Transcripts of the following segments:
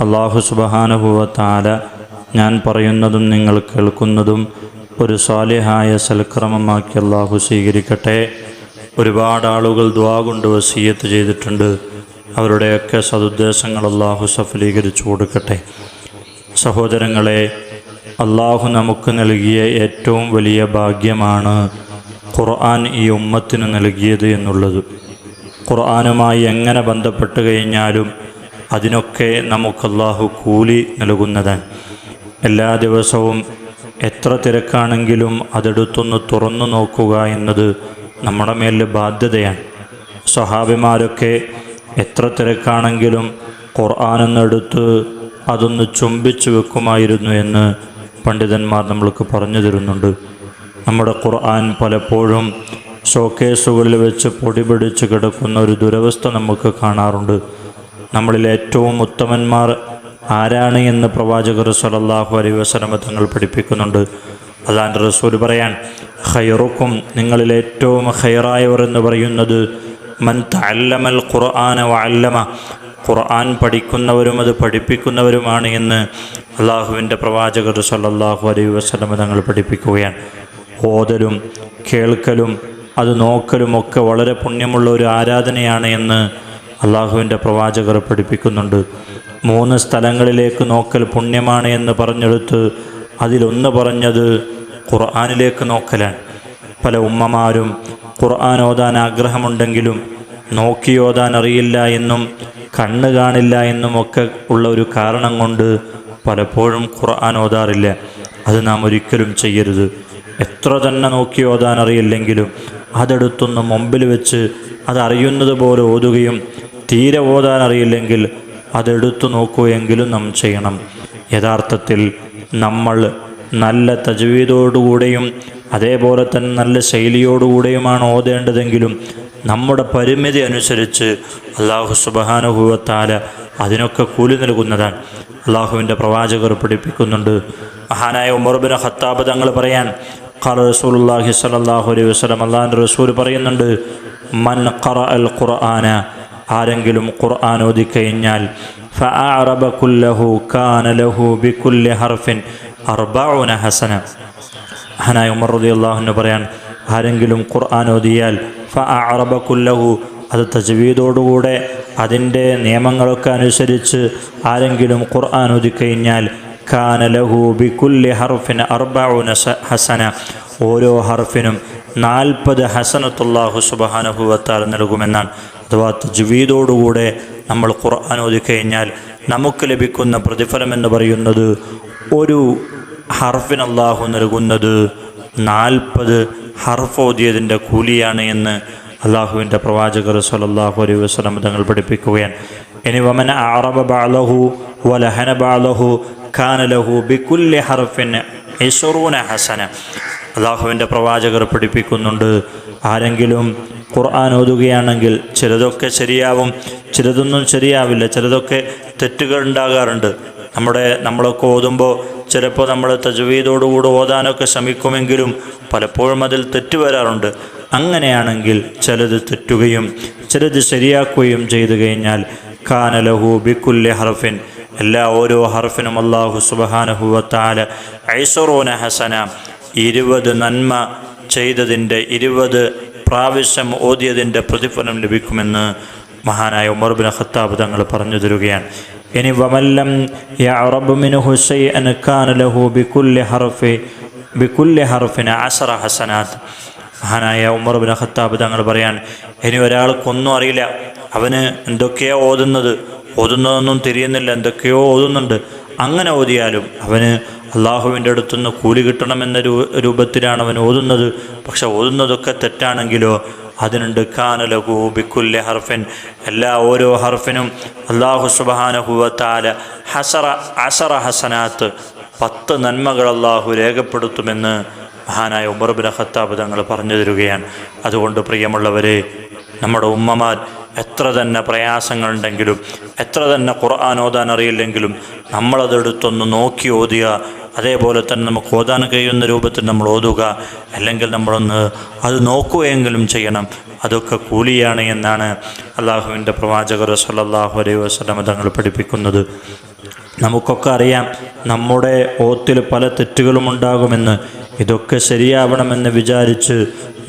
അള്ളാഹു സുബഹാനുഭവത്താല ഞാൻ പറയുന്നതും നിങ്ങൾ കേൾക്കുന്നതും ഒരു സ്വാലിഹായ സൽക്രമമാക്കി അള്ളാഹു സ്വീകരിക്കട്ടെ. ഒരുപാട് ആളുകൾ ദ്വാ കൊണ്ട് വസീയത്ത് ചെയ്തിട്ടുണ്ട്. അവരുടെയൊക്കെ സതുദ്ദേശങ്ങൾ അള്ളാഹു സഫലീകരിച്ചു കൊടുക്കട്ടെ. സഹോദരങ്ങളെ അള്ളാഹു നമുക്ക് നൽകിയ ഏറ്റവും വലിയ ഭാഗ്യമാണ് ഖുർആൻ ഈ ഉമ്മത്തിന് നൽകിയത് എന്നുള്ളത്. ഖുർആനുമായി എങ്ങനെ ബന്ധപ്പെട്ട് കഴിഞ്ഞാലും അതിനൊക്കെ നമുക്ക് കൂലി നൽകുന്നതാണ്. എല്ലാ ദിവസവും എത്ര തിരക്കാണെങ്കിലും അതെടുത്തൊന്ന് തുറന്നു നോക്കുക എന്നത് നമ്മുടെ മേൽ ബാധ്യതയാണ്. സ്വഹാബിമാരൊക്കെ എത്ര തിരക്കാണെങ്കിലും ഖുർആാനെന്നെടുത്ത് അതൊന്ന് ചുംബിച്ചു വെക്കുമായിരുന്നു എന്ന് പണ്ഡിതന്മാർ നമ്മൾക്ക് പറഞ്ഞു തരുന്നുണ്ട്. നമ്മുടെ ഖുർആൻ പലപ്പോഴും ഷോക്കേസുകളിൽ വെച്ച് പൊടിപിടിച്ച് കിടക്കുന്ന ഒരു ദുരവസ്ഥ നമുക്ക് കാണാറുണ്ട്. നമ്മളിൽ ഏറ്റവും ഉത്തമന്മാർ ആരാണ് എന്ന് പ്രവാചകർ സലല്ലാഹു അലൈ വസ്ലമ തങ്ങൾ പഠിപ്പിക്കുന്നുണ്ട്. അതാന്റെ റസൂൽ പറയാൻ ഹൈറുക്കും നിങ്ങളിൽ ഏറ്റവും ഹൈറായവർ എന്ന് പറയുന്നത് മൻ തല്ലമൽ ഖുർആന വല്ലമ ഖുർആൻ പഠിക്കുന്നവരും അത് പഠിപ്പിക്കുന്നവരുമാണ് എന്ന് അള്ളാഹുവിന്റെ പ്രവാചകർ സല്ലല്ലാഹു അലൈ വസല്ലമ തങ്ങൾ പഠിപ്പിക്കുകയാണ്. ഓതലും കേൾക്കലും അത് നോക്കലും ഒക്കെ വളരെ പുണ്യമുള്ള ഒരു ആരാധനയാണ് എന്ന് അള്ളാഹുവിന്റെ പ്രവാചകർ പഠിപ്പിക്കുന്നുണ്ട്. മൂന്ന് സ്ഥലങ്ങളിലേക്ക് നോക്കൽ പുണ്യമാണ് എന്ന് പറഞ്ഞെടുത്ത് അതിലൊന്ന് പറഞ്ഞത് ഖുർആാനിലേക്ക് നോക്കലാണ്. പല ഉമ്മമാരും ഖുർആൻ ഓതാൻ ആഗ്രഹമുണ്ടെങ്കിലും നോക്കി ഓതാൻ അറിയില്ല എന്നും കണ്ണ് കാണില്ല എന്നും ഒക്കെ ഉള്ള ഒരു കാരണം കൊണ്ട് പലപ്പോഴും ഖുർആൻ ഓതാറില്ല. അത് നാം ഒരിക്കലും ചെയ്യരുത്. എത്ര തന്നെ നോക്കി ഓതാൻ അറിയില്ലെങ്കിലും അതെടുത്തൊന്ന് മുമ്പിൽ വെച്ച് അതറിയുന്നത് പോലെ ഓതുകയും തീരെ ഓതാൻ അറിയില്ലെങ്കിൽ അതെടുത്തു നോക്കുകയെങ്കിലും നാം ചെയ്യണം. യഥാർത്ഥത്തിൽ നമ്മൾ നല്ല തജ്വീദോടുകൂടെയും അതേപോലെ തന്നെ നല്ല ശൈലിയോടുകൂടെയുമാണ് ഓതേണ്ടതെങ്കിലും നമ്മുടെ പരിമിതി അനുസരിച്ച് അള്ളാഹു സുബഹാനുഭവത്താല അതിനൊക്കെ കൂലി നൽകുന്നതാണ്. അള്ളാഹുവിന്റെ പ്രവാചകർ പഠിപ്പിക്കുന്നുണ്ട്. മഹാനായ ഉമർബിൻ ഖത്താബ് തങ്ങൾ പറയാൻ ഖാല റസൂലുള്ളാഹി സലാഹു അലൈഹി വസ്ലം അള്ളാഹിന്റെ റസൂൽ പറയുന്നുണ്ട് മൻ ഖറ അൽ ഖുർആന ആരെങ്കിലും ഖുർആൻ ഓതിക്കഴിഞ്ഞാൽ ഫഅറബ കുല്ലഹു കാന ലഹു ഹർഫിൻ അർബഊന ഹസന. ഉമർ പറയാൻ ആരെങ്കിലും ഖുർആൻ ഓതിയാൽ ഫഅറബ കുല്ലഹു അത് തജ്വീദോടുകൂടെ അതിന്റെ നിയമങ്ങളൊക്കെ അനുസരിച്ച് ആരെങ്കിലും ഖുർആൻ ഓതിക്കഴിഞ്ഞാൽ കാന ലഹു ബിക്കുല്ലി ഹർഫിൻ അർബഊന ഹസന. ഓരോ ഹർഫിനും നാൽപ്പത് ഹസനത്തുള്ളാഹു സുബഹാനഹുവത്താൽ നൽകുമെന്നാണ് അഥവാ തജ്വീദോടുകൂടെ നമ്മൾ ഖുർആൻ ഓതിക്കഴിഞ്ഞാൽ നമുക്ക് ലഭിക്കുന്ന പ്രതിഫലം എന്ന് പറയുന്നത് ഒരു ഹർഫിന് അള്ളാഹു നൽകുന്നത് നാൽപ്പത് ഹർഫ് ഓതിയതിന്റെ കൂലിയാണ് എന്ന് അള്ളാഹുവിന്റെ പ്രവാചകർ സലല്ലാഹു അലൈഹി വസ്ലം തങ്ങൾ പഠിപ്പിക്കുകയാണ്. ഇനി വമന അറബ ബാലഹു വലഹന ബാലഹു ഖാനലഹു ബിക്കുല്ലി ഹർഫിൻ ഇസുറൂന ഹസന. അള്ളാഹുവിന്റെ പ്രവാചകർ പഠിപ്പിക്കുന്നുണ്ട് ആരെങ്കിലും ഖുർആൻ ഓതുകയാണെങ്കിൽ ചിലതൊക്കെ ശരിയാവും ചിലതൊന്നും ശരിയാവില്ല ചിലതൊക്കെ തെറ്റുകൾ ഉണ്ടാകാറുണ്ട്. നമ്മുടെ നമ്മളൊക്കെ ഓതുമ്പോൾ ചിലപ്പോൾ നമ്മൾ തജ്വീദോടുകൂടി ഓതാനൊക്കെ ശ്രമിക്കുമെങ്കിലും പലപ്പോഴും അതിൽ തെറ്റ് വരാറുണ്ട്. അങ്ങനെയാണെങ്കിൽ ചിലത് തെറ്റുകയും ചിലത് ശരിയാക്കുകയും ചെയ്തു കഴിഞ്ഞാൽ ഖാനലഹു ബിക്കുല്ലി ഹർഫിൻ. എല്ലാ ഓരോ ഹർഫിനും അള്ളാഹു സുബഹാനഹുവത്താല ഐസറോന ഹസന. ഇരുപത് നന്മ ചെയ്തതിന്റെ ഇരുപത് പ്രാവശ്യം ഓതിയതിന്റെ പ്രതിഫലം ലഭിക്കുമെന്ന് മഹാനായ ഉമർ ബിൻ ഖത്താബ് തങ്ങൾ പറഞ്ഞു തരുകയാണ്. ഇനി വമല്ലം ശൈഅൻ കാന ലഹു ബികുല്ലി ഹർഫി ബികുല്ലി ഹർഫിന് അസറ ഹസനാത്ത് മഹാനായ ഉമർ ബിൻ ഖത്താബ് തങ്ങൾ പറയാൻ ഇനി ഒരാൾക്കൊന്നും അറിയില്ല. അവന് എന്തൊക്കെയോ ഓതുന്നത്? ഓതുന്നതൊന്നും തിരിയുന്നില്ല. എന്തൊക്കെയോ ഓതുന്നുണ്ട്. അങ്ങനെ ഓതിയാലും അവന് അള്ളാഹുവിന്റെ അടുത്തുനിന്ന് കൂലി കിട്ടണമെന്ന രൂപത്തിലാണ് അവൻ ഓതുന്നത്. പക്ഷെ ഓതുന്നതൊക്കെ തെറ്റാണെങ്കിലോ? അതിനുണ്ട് കാനലഹു ബിക്കുല്ലെ ഹർഫിൻ. എല്ലാ ഓരോ ഹർഫിനും അള്ളാഹു സുബാനഹുവത്താല ഹസറ അസറ ഹസനാത്ത് പത്ത് നന്മകൾ അള്ളാഹു രേഖപ്പെടുത്തുമെന്ന് മഹാനായ ഉമർബിൻ ഖത്താബ് തങ്ങൾ പറഞ്ഞു തരികയാണ്. അതുകൊണ്ട് പ്രിയമുള്ളവരെ നമ്മുടെ ഉമ്മമാർ എത്ര തന്നെ പ്രയാസങ്ങളുണ്ടെങ്കിലും എത്ര തന്നെ ഖുർആൻ ഓതാൻ അറിയില്ലെങ്കിലും നമ്മളതെടുത്തൊന്ന് നോക്കി ഓതുക അതേപോലെ തന്നെ നമുക്ക് ഓതാൻ കഴിയുന്ന രൂപത്തിൽ നമ്മൾ ഓതുക അല്ലെങ്കിൽ നമ്മളൊന്ന് അത് നോക്കുകയെങ്കിലും ചെയ്യണം. അതൊക്കെ കൂലിയാണ് എന്നാണ് അള്ളാഹുവിന്റെ പ്രവാചകർ സല്ലാഹു അലൈഹി വസല്ലം തങ്ങൾ പഠിപ്പിക്കുന്നത്. നമുക്കൊക്കെ അറിയാം നമ്മുടെ ഓത്തിൽ പല തെറ്റുകളും ഉണ്ടാകുമെന്ന്. ഇതൊക്കെ ശരിയാവണമെന്ന് വിചാരിച്ച്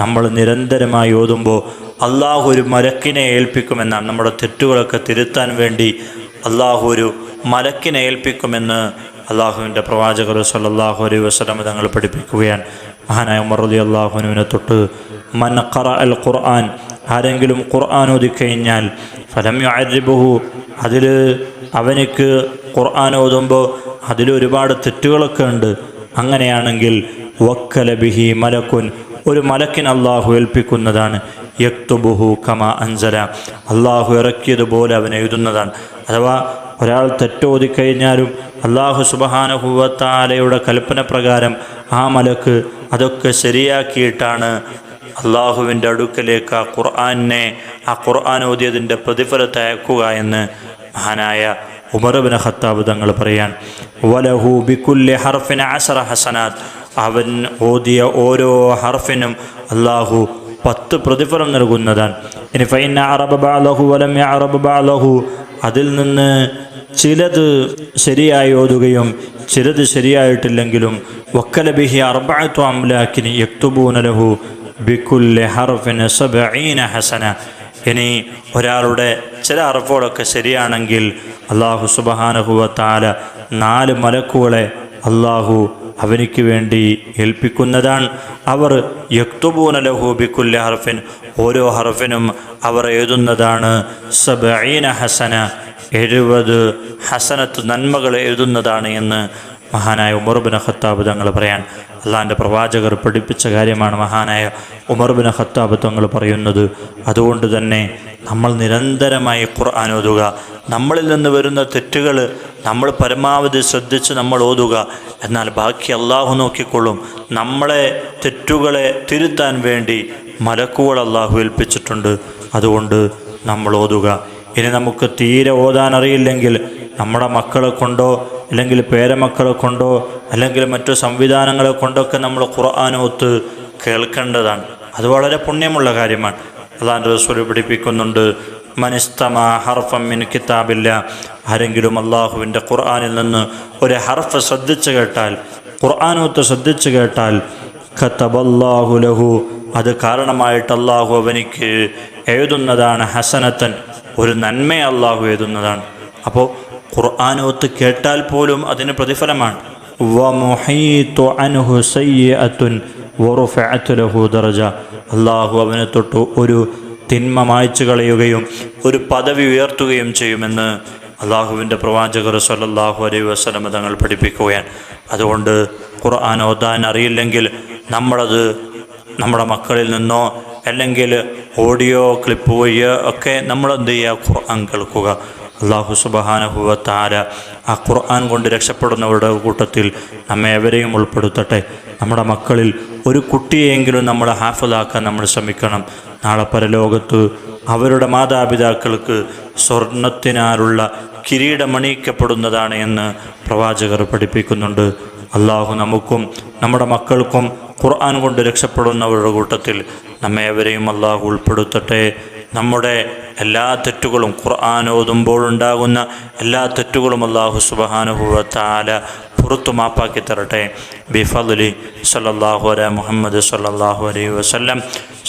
നമ്മൾ നിരന്തരമായി ഓതുമ്പോൾ അള്ളാഹു ഒരു മലക്കിനെ ഏൽപ്പിക്കുമെന്നാണ്. നമ്മുടെ തെറ്റുകളൊക്കെ തിരുത്താൻ വേണ്ടി അള്ളാഹു ഒരു മലക്കിനെ ഏൽപ്പിക്കുമെന്ന് അള്ളാഹുവിന്റെ പ്രവാചകർ സല്ലല്ലാഹു അലൈഹി വസല്ലം തങ്ങൾ പഠിപ്പിക്കുകയാണ്. മഹാനായ ഉമർ അലി അള്ളാഹുനുവിനെ തൊട്ട് മൻ ഖറ അൽ ഖുർആൻ ആരെങ്കിലും ഖുർആൻ ഓതിക്കഴിഞ്ഞാൽ ഫലം യുഅരിബുഹു അതിൽ അവനിക്ക് ഖുർആൻ ഓതുമ്പോൾ അതിൽ ഒരുപാട് തെറ്റുകളൊക്കെ ഉണ്ട്. അങ്ങനെയാണെങ്കിൽ വക്കല ബിഹി മലക്കുൻ. ഒരു മലക്കിൻ അള്ളാഹു ഏൽപ്പിക്കുന്നതാണ്. യക്തുബുഹു കമ അൻസല. അള്ളാഹു ഇറക്കിയതുപോലെ അവൻ എഴുതുന്നതാണ്. അഥവാ ഒരാൾ തെറ്റോതിക്കഴിഞ്ഞാലും അള്ളാഹു സുബഹാനഹുവത്താലയുടെ കൽപ്പന പ്രകാരം ആ മലക്ക് അതൊക്കെ ശരിയാക്കിയിട്ടാണ് അള്ളാഹുവിന്റെ അടുക്കലേക്ക് ആ ഖുർആാനെ ആ ഖുർആൻ ഓതിയതിന്റെ പ്രതിഫലത്തെ അയക്കുക എന്ന് മഹാനായ ഉമർബിൻ ഖത്താബ് തങ്ങൾ പറയാൻ വലഹു ബിക്കുല്ലെ ഹർഫിൻ അസറ ഹസനാത്ത്. അവൻ ഓതിയ ഓരോ ഹർഫിനും അള്ളാഹു പത്ത് പ്രതിഫലം നൽകുന്നതാണ്. ഇനി ഫൈന അറബ് ബാലഹു വലം അറബ് ബാലഹു. അതിൽ നിന്ന് ചിലത് ശരിയായി ഓതുകയും ചിലത് ശരിയായിട്ടില്ലെങ്കിലും വക്കലബിഹി അർബഅത്തു അംലാക്കിന് യക്തുബൂന ലഹു ബിക്കുല്ലെ ഹർഫിന് സബീന ഹസന. ഇനി ഒരാളുടെ ചില അറഫുകളൊക്കെ ശരിയാണെങ്കിൽ അള്ളാഹു സുബഹാനഹുവ താല നാല് മലക്കുകളെ അള്ളാഹു അവനിക്ക് വേണ്ടി ഏൽപ്പിക്കുന്നതാണ്. അവർ യക്തുബൂന ലഹൂബിക്കുല്ല ഹർഫിൻ. ഓരോ ഹർഫിനും അവർ എഴുതുന്നതാണ് സബീന ഹസന. എഴുപത് ഹസനത്ത് നന്മകൾ എഴുതുന്നതാണ് എന്ന് മഹാനായ ഉമർബിൻ ഖത്താബ് തങ്ങൾ പറയാൻ. അള്ളാഹാന്റെ പ്രവാചകർ പഠിപ്പിച്ച കാര്യമാണ് മഹാനായ ഉമർബിൻ ഖത്താബ് തങ്ങൾ പറയുന്നത്. അതുകൊണ്ട് തന്നെ നമ്മൾ നിരന്തരമായി ഖുർആൻ ഓതുക. നമ്മളിൽ നിന്ന് വരുന്ന തെറ്റുകൾ നമ്മൾ പരമാവധി ശ്രദ്ധിച്ച് നമ്മൾ ഓതുക. എന്നാൽ ബാക്കി അള്ളാഹു നോക്കിക്കൊള്ളും. നമ്മളെ തെറ്റുകളെ തിരുത്താൻ വേണ്ടി മലക്കുകൾ അള്ളാഹു ഏൽപ്പിച്ചിട്ടുണ്ട്. അതുകൊണ്ട് നമ്മൾ ഓതുക. ഇനി നമുക്ക് തീരെ ഓതാൻ അറിയില്ലെങ്കിൽ നമ്മുടെ മക്കളെ കൊണ്ടോ അല്ലെങ്കിൽ പേരമക്കളെ കൊണ്ടോ അല്ലെങ്കിൽ മറ്റു സംവിധാനങ്ങളെ കൊണ്ടൊക്കെ നമ്മൾ ഖുർആാനോത്ത് കേൾക്കേണ്ടതാണ്. അത് വളരെ പുണ്യമുള്ള കാര്യമാണ്. അള്ളാന്റെ റസൂൽ പഠിപ്പിക്കുന്നുണ്ട് മനിസ്തമ ഹർഫം മിൻ കിതാബില്ല. ആരെങ്കിലും അള്ളാഹുവിന്റെ ഖുർആാനിൽ നിന്ന് ഒരു ഹർഫ് ശ്രദ്ധിച്ചു കേട്ടാൽ ഖുർആാനോത്ത് ശ്രദ്ധിച്ചു കേട്ടാൽ ഖത്തബല്ലാഹു ലഹു. അത് കാരണമായിട്ട് അള്ളാഹു അവനിക്ക് എഴുതുന്നതാണ് ഹസനത്തൻ ഒരു നന്മ അള്ളാഹു എഴുതുന്നതാണ്. അപ്പോൾ ഖുർആാനോത്ത് കേട്ടാൽ പോലും അതിന് പ്രതിഫലമാണ്. അൻഹു സയ്യിഅത്തുൻ വറുഫഅത്തു ലഹു ദർജ അള്ളാഹു അവനെ തൊട്ട് ഒരു തിന്മ മായ്ച്ചു കളയുകയും ഒരു പദവി ഉയർത്തുകയും ചെയ്യുമെന്ന് അള്ളാഹുവിന്റെ പ്രവാചകർ സല്ലല്ലാഹു അലൈ വസ്ലമ തങ്ങൾ പഠിപ്പിക്കുകയാണ്. അതുകൊണ്ട് ഖുർആൻ ഓതാൻ അറിയില്ലെങ്കിൽ നമ്മളത് നമ്മുടെ മക്കളിൽ നിന്നോ അല്ലെങ്കിൽ ഓഡിയോ ക്ലിപ്പ് വഴിയോ ഒക്കെ നമ്മൾ എന്ത് ചെയ്യുക? ഖുർആൻ കേൾക്കുക. അള്ളാഹു സുബഹാനഹുവത്താര ആ ഖുർആൻ കൊണ്ട് രക്ഷപ്പെടുന്നവരുടെ കൂട്ടത്തിൽ നമ്മെ എവരെയും ഉൾപ്പെടുത്തട്ടെ. നമ്മുടെ മക്കളിൽ ഒരു കുട്ടിയെങ്കിലും നമ്മൾ ഹാഫിലാക്കാൻ നമ്മൾ ശ്രമിക്കണം. നാളെ പരലോകത്ത് അവരുടെ മാതാപിതാക്കൾക്ക് സ്വർണത്തിനാലുള്ള കിരീടമണിയിക്കപ്പെടുന്നതാണ് എന്ന് പ്രവാചകർ പഠിപ്പിക്കുന്നുണ്ട്. അള്ളാഹു നമുക്കും നമ്മുടെ മക്കൾക്കും ഖുർആൻ കൊണ്ട് രക്ഷപ്പെടുന്നവരുടെ കൂട്ടത്തിൽ നമ്മെ എവരെയും അള്ളാഹു ഉൾപ്പെടുത്തട്ടെ. നമ്മുടെ എല്ലാ തെറ്റുകളും ഖുർആൻ ഓതുമ്പോഴുണ്ടാകുന്ന എല്ലാ തെറ്റുകളും അള്ളാഹു സുബഹാനുഭവത്താല പുറത്തു മാപ്പാക്കി തരട്ടെ ബിഫലി സല്ലല്ലാഹു അല മുഹമ്മദ് സല്ലല്ലാഹു അലൈഹി വസല്ലം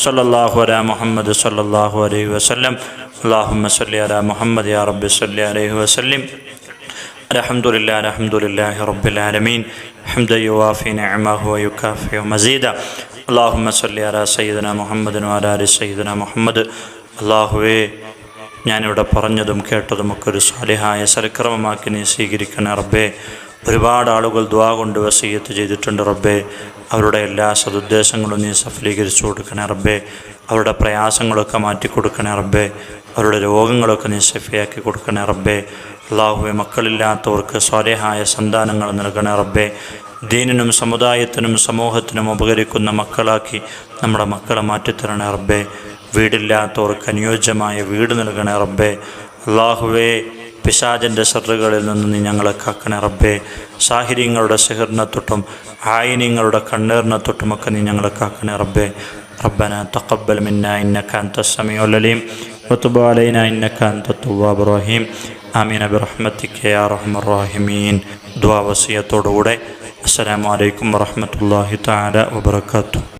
സല്ലല്ലാഹു അല മുഹമ്മദ് സല്ലല്ലാഹു അലൈഹി വസല്ലം അള്ളാഹുമ്മ സല്ലി അല മുഹമ്മദ് യാ റബ്ബി സല്ലി അലൈഹി വസല്ലം الحمد لله الحمد لله رب العالمين حمدا يوافي نعمه ويكافئ مزيدا اللهم صل على سيدنا محمد وعلى ال سيدنا محمد അള്ളാഹുവേ ഞാനിവിടെ പറഞ്ഞതും കേട്ടതുമൊക്കെ ഒരു സ്വാലിഹായ സൽക്രമമാക്കി നീ സ്വീകരിക്കണേ റബ്ബേ. ഒരുപാട് ആളുകൾ ദ്വാ കൊണ്ട് വസീയത്ത് ചെയ്തിട്ടുണ്ട് റബ്ബേ. അവരുടെ എല്ലാ സതുദ്ദേശങ്ങളും നീ സഫലീകരിച്ചു കൊടുക്കണേ റബ്ബേ. അവരുടെ പ്രയാസങ്ങളൊക്കെ മാറ്റി കൊടുക്കണേ റബ്ബേ. അവരുടെ രോഗങ്ങളൊക്കെ നീ സഫിയാക്കി കൊടുക്കണേ റബ്ബേ. അള്ളാഹുവെ മക്കളില്ലാത്തവർക്ക് സ്വാലിഹായ സന്താനങ്ങൾ നൽകണേ റബ്ബേ. ദീനിനും സമുദായത്തിനും സമൂഹത്തിനും ഉപകരിക്കുന്ന മക്കളാക്കി നമ്മുടെ മക്കളെ മാറ്റിത്തരണേ റബ്ബേ. വീടില്ലാത്തവർക്ക് അനുയോജ്യമായ വീട് നൽകണേ റബ്ബേ അള്ളാഹുവേ പിശാചൻ്റെ ഷറുകളിൽ നിന്ന് നീ ഞങ്ങളെ കാക്കണേ റബ്ബേ സാഹിര്യങ്ങളുടെ സെഹറിനെ തൊട്ടും ആയിനിങ്ങളുടെ കണ്ണീറിനെ തൊട്ടുമൊക്കെ നീ ഞങ്ങളെ കാക്കണേ റബ്ബേ ربنا تقبل منا إنك أنت السميع العليم وتب علينا إنك أنت التواب الرحيم آمين برحمتك يا أرحم الراحمين دعاء وصية അസ്സലാമു അലൈക്കും വറഹ്മത്തുള്ളാഹി തആല വബറകാതുഹു